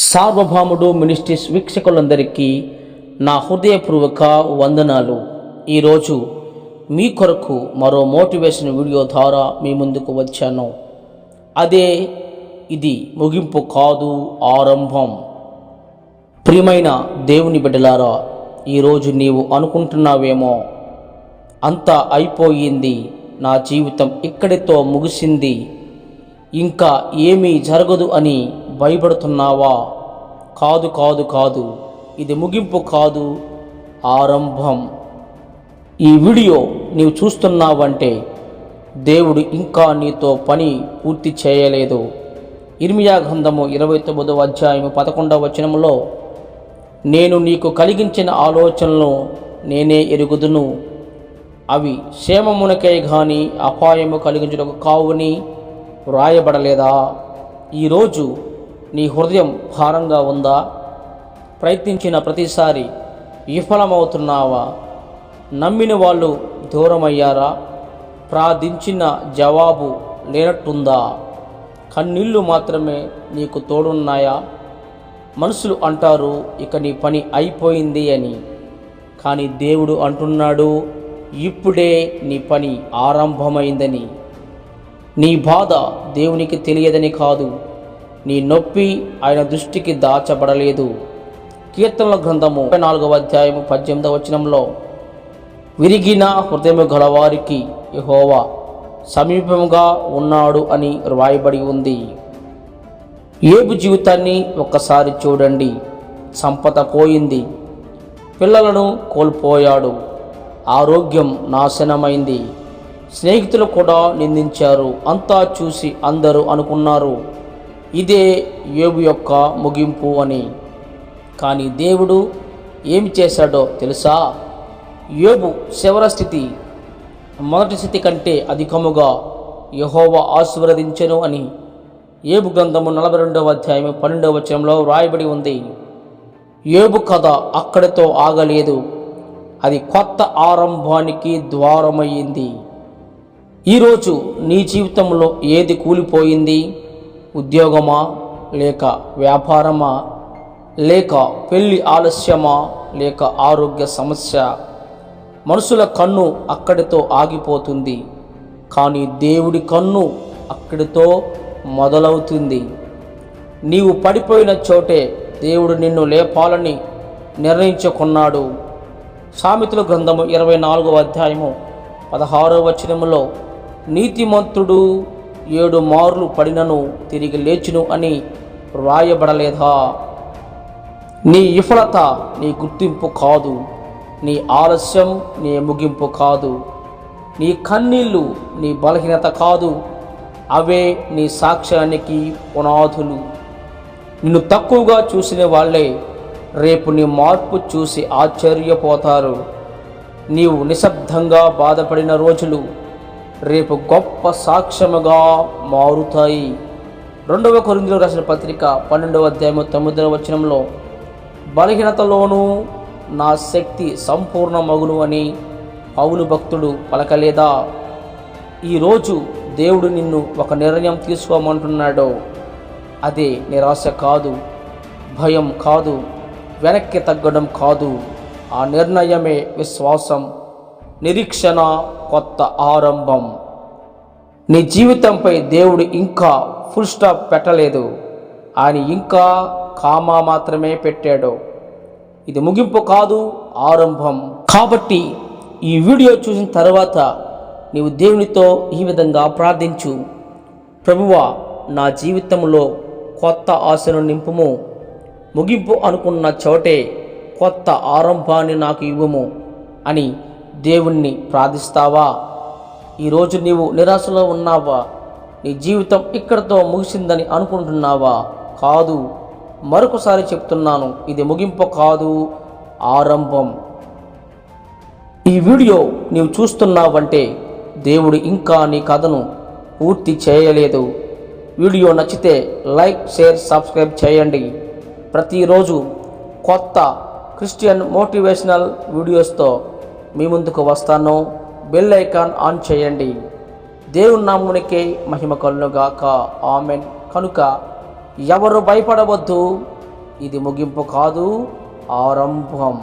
సార్వభౌముడు మినిస్ట్రీస్ వీక్షకులందరికీ నా హృదయపూర్వక వందనాలు. ఈరోజు మీ కొరకు మరో మోటివేషన్ వీడియో ద్వారా మీ ముందుకు వచ్చాను. అదే ఇది ముగింపు కాదు ఆరంభం. ప్రియమైన దేవుని బిడ్డలారా ఈరోజు నీవు అనుకుంటున్నావేమో? అంతా అయిపోయింది. నా జీవితం ఇక్కడితో ముగిసింది. ఇంకా ఏమీ జరగదు అని భయపడుతున్నావా? కాదు కాదు కాదు. ఇది ముగింపు కాదు ఆరంభం. ఈ వీడియో నీవు చూస్తున్నావంటే దేవుడు ఇంకా నీతో పని పూర్తి చేయలేదు. ఇర్మియా గ్రంథము ఇరవై తొమ్మిదవ అధ్యాయము పదకొండవ వచనంలో నేను నీకు కలిగించిన ఆలోచనలు నేనే ఎరుగుదును. అవి క్షేమమునకే గాని అపాయము కలిగించుటకు కావుని వ్రాయబడలేదా ఈరోజు నీ హృదయం భారంగా ఉందా? ప్రయత్నించిన ప్రతిసారి విఫలమవుతున్నావా? నమ్మిన వాళ్ళు దూరమయ్యారా? ప్రార్థించిన జవాబు లేనట్టుందా? కన్నీళ్ళు మాత్రమే నీకు తోడున్నాయా? మనుషులు అంటారు ఇక నీ పని అయిపోయింది అని. కానీ దేవుడు అంటున్నాడు ఇప్పుడే నీ పని ఆరంభమైందని. నీ బాధ దేవునికి తెలియదని కాదు నీ నొప్పి ఆయన దృష్టికి దాచబడలేదు. కీర్తనల గ్రంథము ముప్పై నాలుగవ అధ్యాయము పద్దెనిమిదవ వచనంలో విరిగిన హృదయము గలవారికి యహోవా సమీపముగా ఉన్నాడు అని రాయబడి ఉంది. ఏబు జీవితాన్ని ఒక్కసారి చూడండి. సంపద పోయింది. పిల్లలను కోల్పోయాడు. ఆరోగ్యం నాశనమైంది. స్నేహితులు కూడా నిందించారు. అంతా చూసి అందరూ అనుకున్నారు. ఇదే యోబు యొక్క ముగింపు అని. కానీ దేవుడు ఏమి చేశాడో తెలుసా? యోబు శివర స్థితి మొదటి స్థితి కంటే అధికముగా యహోవ ఆశీర్వదించెను అని. ఏబు గ్రంథము నలభై రెండవ అధ్యాయం పన్నెండవ వచనంలో వ్రాయబడి ఉంది. ఏబు కథ అక్కడితో ఆగలేదు. అది కొత్త ఆరంభానికి ద్వారమయ్యింది ఈరోజు నీ జీవితంలో ఏది కూలిపోయింది? ఉద్యోగమా లేక వ్యాపారమా లేక పెళ్ళి ఆలస్యమా లేక ఆరోగ్య సమస్య? మనుషుల కన్ను అక్కడితో ఆగిపోతుంది. కానీ దేవుడి కన్ను అక్కడితో మొదలవుతుంది. నీవు పడిపోయిన చోటే దేవుడు నిన్ను లేపాలని నిర్ణయించుకున్నాడు. సామెతల గ్రంథము ఇరవై నాలుగవ అధ్యాయము పదహారవ వచనములో నీతిమంతుడు ఏడు మార్లు పడినను తిరిగి లేచును అని వ్రాయబడలేదా? నీ విఫలత నీ గుర్తింపు కాదు నీ ఆలస్యం నీ ముగింపు కాదు నీ కన్నీళ్ళు నీ బలహీనత కాదు అవే నీ సాక్ష్యానికి పునాదులు. నిన్ను తక్కువగా చూసిన వాళ్ళే రేపు నీ మార్పు చూసి ఆశ్చర్యపోతారు. నీవు నిశ్శబ్దంగా బాధపడిన రోజులు రేపు గొప్ప సాక్ష్యముగా మారుతాయి. రెండవ కొరిందులో రాసిన పత్రిక పన్నెండవ అధ్యాయం తొమ్మిదవ వచనంలో బలహీనతలోనూ నా శక్తి సంపూర్ణ మగును అని పౌలు భక్తుడు పలకలేదా? ఈరోజు దేవుడు నిన్ను ఒక నిర్ణయం తీసుకోమంటున్నాడు. అదే నిరాశ కాదు భయం కాదు వెనక్కి తగ్గడం కాదు. ఆ నిర్ణయమే విశ్వాసం. నిరీక్షణ కొత్త ఆరంభం. నీ జీవితంపై దేవుడు ఇంకా ఫుల్ స్టాప్ పెట్టలేదు. ఆయన ఇంకా కామా మాత్రమే పెట్టాడు. ఇది ముగింపు కాదు ఆరంభం. కాబట్టి ఈ వీడియో చూసిన తర్వాత నీవు దేవునితో ఈ విధంగా ప్రార్థించు. ప్రభువా నా జీవితంలో కొత్త ఆశను నింపుము. ముగింపు అనుకున్న చోటే కొత్త ఆరంభాన్ని నాకు ఇవ్వము అని దేవుణ్ణి ప్రార్థిస్తావా? ఈరోజు నీవు నిరాశలో ఉన్నావా? నీ జీవితం ఇక్కడితో ముగిసిందని అనుకుంటున్నావా? కాదు. మరొకసారి చెప్తున్నాను ఇది ముగింపు కాదు ఆరంభం. ఈ వీడియో నీవు చూస్తున్నావంటే దేవుడు ఇంకా నీ కథను పూర్తి చేయలేదు. వీడియో నచ్చితే లైక్ షేర్ సబ్స్క్రైబ్ చేయండి. ప్రతిరోజు కొత్త క్రిస్టియన్ మోటివేషనల్ వీడియోస్తో మీ ముందుకు వస్తాను. బెల్ ఐకాన్ ఆన్ చేయండి. దేవుని నామునికే మహిమ కలుగాక ఆమెన్. కనుక ఎవరు భయపడవద్దు. ఇది ముగింపు కాదు ఆరంభం.